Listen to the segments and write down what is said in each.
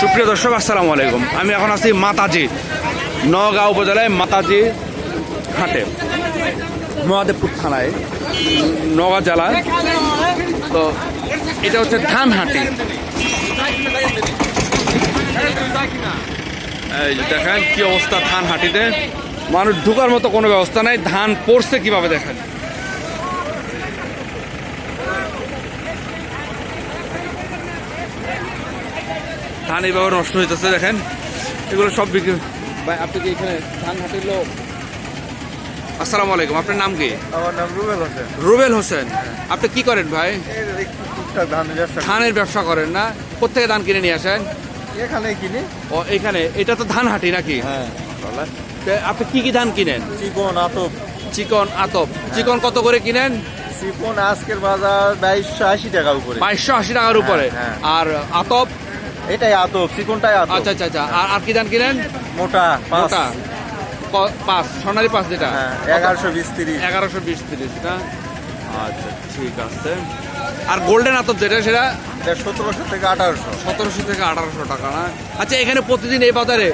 সুপ্রিয় দর্শক, আসসালামু আলাইকুম। আমি এখন আছি মাতাজি, নগাঁও উপজেলায় মাতাজি হাটে। মহাদেবপুর থানায় নগাঁও জেলায় তো এটা হচ্ছে ধান হাটি। এই দেখেন কি অবস্থা ধান হাটিতে। মানুষ ঢুকার মতো কোনো ব্যবস্থা নাই। ধান পড়ছে কীভাবে দেখেন? ধান এইভাবে নষ্ট হইতেছে দেখেন। এগুলো সব বিক্রি ভাই আপনি কি এখানে ধান হাটির লোক? আসসালামু আলাইকুম আপনার নাম কি? আমার নাম রুবেল হোসেন। রুবেল হোসেন। আপনি কি করেন ভাই। ধানের ব্যবসা করেন না? কোথেকে ধান কিনে নিয়ে আসেন? এখানে কিনি। ও এখানে? এটা তো ধান হাটি নাকি? হ্যাঁ। আপনি কি কি ধান কিনেন? চিকন আতপ। চিকন আতপ। চিকন কত করে কিনেন? চিকন আজকের বাজার বাইশশো আশি টাকা উপরে। বাইশশো আশি টাকার উপরে। হ্যাঁ। আর আতপ? এটাই আতপ চিকনটাই আতপ। আচ্ছা আচ্ছা আচ্ছা। আর আর কি ধান কিনেন? মোটা মোটা? পাঁচ সোনারি পাঁচ যেটা? হ্যাঁ এগারোশো বিশ তিরিশ। এগারোশো বিশ তিরিশ না? আচ্ছা ঠিক আছে। আর গোল্ডেন আতপ যেটা সেটা? সতেরোশো থেকে আঠারোশো। সতেরোশো থেকে আঠারোশো টাকা না? আচ্ছা এখানে প্রতিদিন এই বাজারে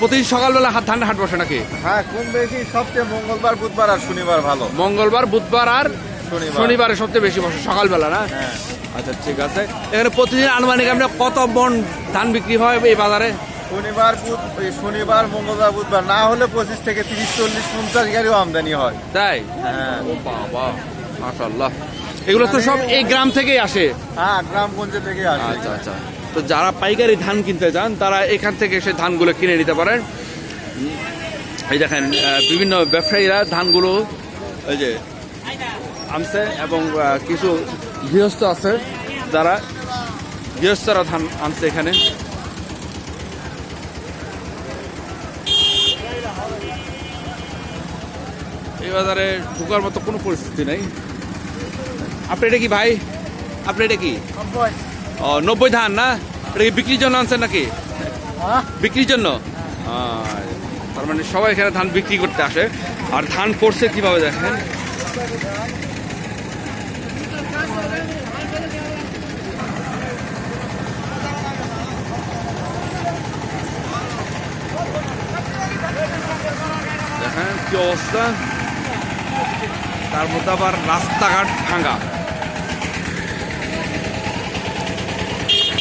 প্রতিদিন সকালবেলা হাত ধান হাট বসে নাকি? হ্যাঁ কম বেশি সবচেয়ে মঙ্গলবার বুধবার আর শনিবার ভালো। মঙ্গলবার বুধবার আর শনিবার। শনিবারে সবচেয়ে বেশি বসে সকালবেলা না? হ্যাঁ। আচ্ছা ঠিক আছে। এখানে প্রতিদিন আনুমানিক আপনার কত মন ধান বিক্রি হয় এই বাজারে? শনিবার বুধ শনিবার মঙ্গলবার বুধবার না হলে পঁচিশ থেকে তিরিশ চল্লিশ পঞ্চাশ গাড়িও আমদানি হয়। তাই? হ্যাঁ। বাবা মাশাল্লাহ এগুলো তো সব এই গ্রাম থেকেই আসে? হ্যাঁ গ্রামগঞ্জে থেকে আসে। আচ্ছা আচ্ছা। তো যারা পাইকারি ধান কিনতে চান তারা এখান থেকে এসে ধানগুলো কিনে নিতে পারেন। এই দেখেন বিভিন্ন ব্যবসায়ীরা ধানগুলো এই যে আনছে এবং কিছু গৃহস্থ আছে যারা গৃহস্থরা ধান আনছে এখানে। এই বাজারে ঢোকার মতো কোনো পরিস্থিতি নেই। আপনি এটা কি ভাই? আপনি এটা কি? ও নব্বই ধান না? এটা কি বিক্রির জন্য আনছেন নাকি? বিক্রির জন্য? তার মানে সবাই এখানে ধান বিক্রি করতে আসে। আর ধান পড়ছে কীভাবে দেখেন দেখেন কি অবস্থা? তার মধ্যে আবার রাস্তাঘাট ভাঙা।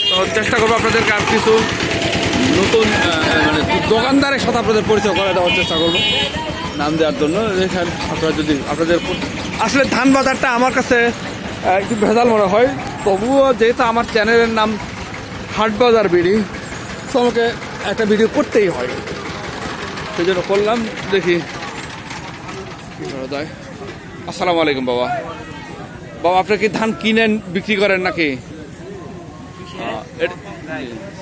তো চেষ্টা করব আপনাদেরকে আর কিছু নতুন মানে দোকানদারের সাথে আপনাদের পরিচয় করে দেওয়ার চেষ্টা করব, নাম দেওয়ার জন্য। এখানে আপনারা যদি আপনাদের আসলে ধান বাজারটা আমার কাছে একটু ভেজাল মনে হয়। তবুও যেহেতু আমার চ্যানেলের নাম হাট বাজার বিড়ি, তো আমাকে একটা ভিডিও করতেই হয়। সেই জন্য করলাম, দেখি কি করা যায় আসসালামু আলাইকুম বাবা। বাবা আপনি কি ধান কিনেন বিক্রি করেন নাকি?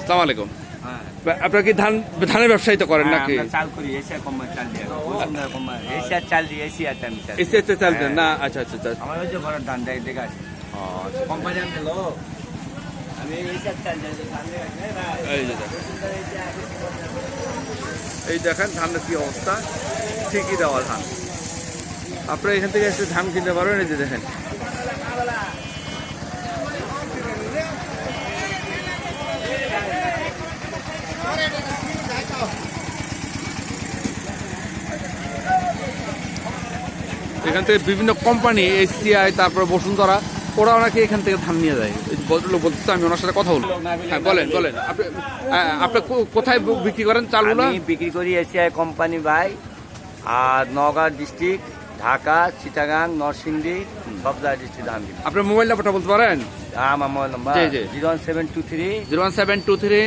সালাম আলাইকুম। আপনার কি ধান ধানের ব্যবসায়ী তো করেন নাকি? আমরা চাল এসে চালতেন না আচ্ছা আচ্ছা আচ্ছা। আচ্ছা। এই দেখেন ধানের কি অবস্থা। ঠিকই দেওয়া ধান। আপনারা এখান থেকে এসে ধান কিনতে পারবেন, এই যে দেখেন। এখান থেকে বিভিন্ন কোম্পানি এসিআই তারপর বসুন্ধরা ওরা নাকি এখান থেকে ধান নিয়ে যায়। ভদ্রলোক বলতেছে, আমি ওনার সাথে কথা বলব। হ্যাঁ বলেন বলেন। আপনি আপনি কোথায় বিক্রি করেন চালগুলো? বিক্রি করি এসিআই কোম্পানি ভাই, আর নগাঁও ডিস্ট্রিক্ট। ঢাকা চিটাগাং নরসিংদী সব জায়গায় ডিস্ট্রিক্ট ধান দিই আপনার মোবাইল নাম্বারটা বলতে পারেন? আমার মোবাইল নাম্বার জি, জি। Zero one seven two three zero one seven two three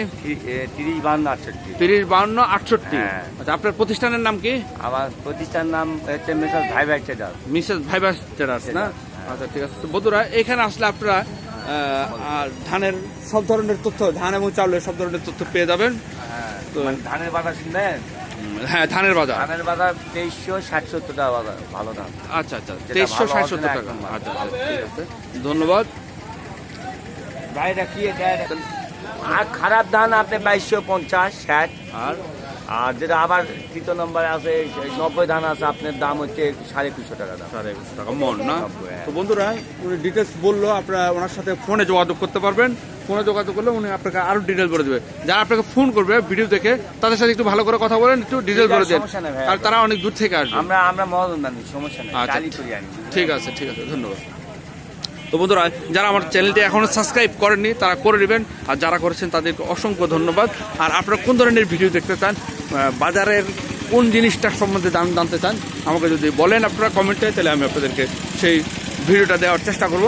তিরিশ আটষট্টি। তিরিশ আটষট্টি। হ্যাঁ। আচ্ছা আপনার প্রতিষ্ঠানের নাম কি? আমার প্রতিষ্ঠান নাম হচ্ছে মেসার ভাই ভাই ট্রেডার মিসেস ট্রেডার্স না? আচ্ছা ঠিক আছে। তো বন্ধুরা এখানে আসলে আপনারা আর ধানের সব ধরনের তথ্য ধান এবং চাউলের সব ধরনের তথ্য পেয়ে যাবেন। হ্যাঁ। তো মানে ধানের বাজার শুনলেন হ্যাঁ ধানের বাজার। ধানের বাজার তেইশশো ষাট সত্তর টাকা বাজার ভালো ধান। আচ্ছা আচ্ছা তেইশশো ষাট সত্তর টাকা। আচ্ছা আচ্ছা ঠিক আছে। ধন্যবাদ। ভাইরা কি আর খারাপ ধান আপনি বাইশশো পঞ্চাশ ষাট। আর? আর যেটা আবার তৃতীয় নম্বরে আছে নব্বই ধান আছে আপনার দাম হচ্ছে সাড়ে তিনশো টাকা দাম সাড়ে একুশশো টাকা মন না হ্যাঁ। তো বন্ধুরা উনি ডিটেলস বলল আপনারা ওনার সাথে ফোনে যোগাযোগ করতে পারবেন ফোনে যোগাযোগ করলে উনি আপনাকে আরও ডিটেল বলে দেবে যারা আপনাকে ফোন করবে ভিডিও দেখে তাদের সাথে একটু ভালো করে কথা বলেন একটু ডিটেল ঠিক বলে দেন। আর তারা অনেক দূর থেকে আসবে আমরা আমরা দানি সমস্যা নেই আচ্ছা। ঠিক আছে ঠিক আছে ধন্যবাদ তো বন্ধুরা যারা আমার চ্যানেলটি এখনও সাবস্ক্রাইব করেননি তারা করে নেবেন। আর যারা করেছেন তাদেরকে অসংখ্য ধন্যবাদ। আর আপনারা কোন ধরনের ভিডিও দেখতে চান বাজারের কোন জিনিসটার সম্বন্ধে দাম জানতে চান আমাকে যদি বলেন আপনারা কমেন্টে তাহলে আমি আপনাদেরকে সেই ভিডিওটা দেওয়ার চেষ্টা করব।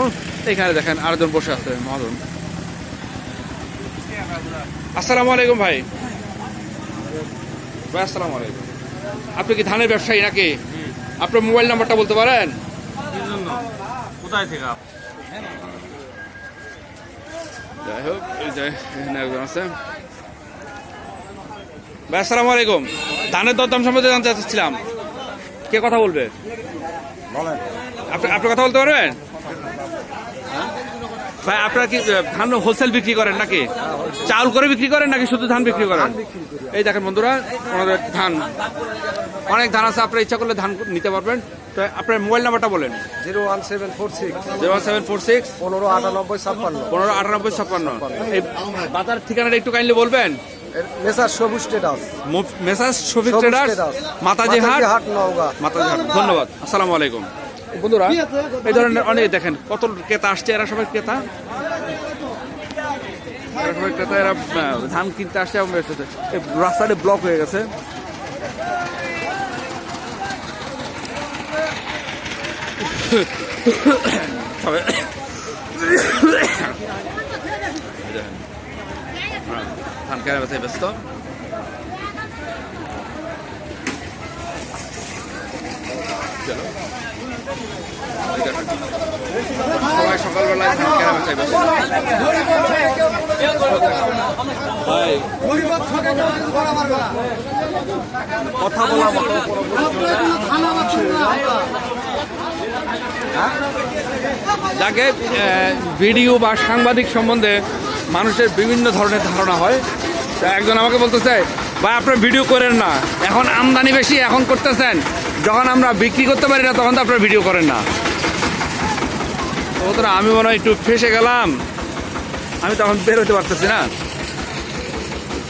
এখানে দেখেন আরেকজন বসে আছে মহাজন। আসসালামু আলাইকুম ভাই। ভাই আসসালামু আলাইকুম। আপনি কি ধানের ব্যবসায়ী নাকি? আপনার মোবাইল নাম্বারটা বলতে পারেন? কোথায় থেকে যাই হোক এই যে এখানে একজন আছে ভাই আসসালামু আলাইকুম। ধানের দরদাম সম্বন্ধে জানতে চাচ্ছিলাম। কে কথা বলবে? আপনি আপনি কথা বলতে পারবেন? ভাই আপনারা কি ধান হোলসেল বিক্রি করেন নাকি? চাউল করে বিক্রি করেন নাকি শুধু ধান বিক্রি করেন? এই দেখেন বন্ধুরা ধান। অনেক ধান আছে আপনারা ইচ্ছা করলে ধান নিতে পারবেন। তো আপনার মোবাইল নাম্বারটা বলেন। Zero one seven four six. Zero one seven four six. পনেরো আটানব্বই ছাপ্পান্ন। পনেরো আটানব্বই ছাপ্পান্ন। এই বাজার ঠিকানাটা একটু কাইন্ডলি বলবেন? মেসার সবুজ স্টেটাস মেসাজ সবুজ ট্রেডার্স ট্রেডার্স। মাতাজি হাট। নওগাঁ। মাতাজি হাট ধন্যবাদ। আসসালামু আলাইকুম। বন্ধুরা এই ধরনের অনেক দেখেন কত ক্রেতা আসছে এরা সবাই ক্রেতা। এরা সবাই ক্রেতা এরা ধান কিনতে আসছে। রাস্তাটা ব্লক হয়ে গেছে। সবাই ধান কেনা বেচায় ব্যস্ত সবাই সকালবেলায় ধান কেনা বেচায় ব্যস্ত কথা বলা যাকে ভিডিও বা সাংবাদিক সম্বন্ধে মানুষের বিভিন্ন ধরনের ধারণা হয়। একজন আমাকে বলতেছে, ভাই আপনার ভিডিও করেন না। এখন আমদানি বেশি, এখন করতেছেন। যখন আমরা বিক্রি করতে পারি না, তখন তো আপনার ভিডিও করেন না। তো আমি মনে হয় একটু ফেসে গেলাম। আমি তখন বের হতে পারতেছি না।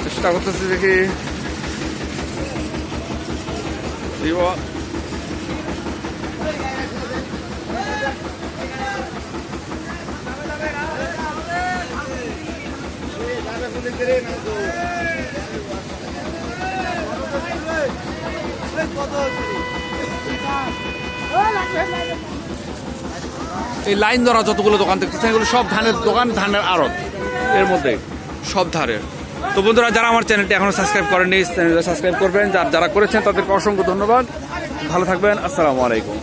চেষ্টা করতেছি দেখি। এই লাইন ধরা যতগুলো দোকান দেখতেছেন এগুলো সব ধানের দোকান, ধানের আড়ত। এর মধ্যে সব ধারের। তো বন্ধুরা, যারা আমার চ্যানেলটি এখনও সাবস্ক্রাইব করেননি, চ্যানেলটা সাবস্ক্রাইব করবেন। যার যারা করেছেন, তাদেরকে অসংখ্য ধন্যবাদ। ভালো থাকবেন। আসসালামু আলাইকুম।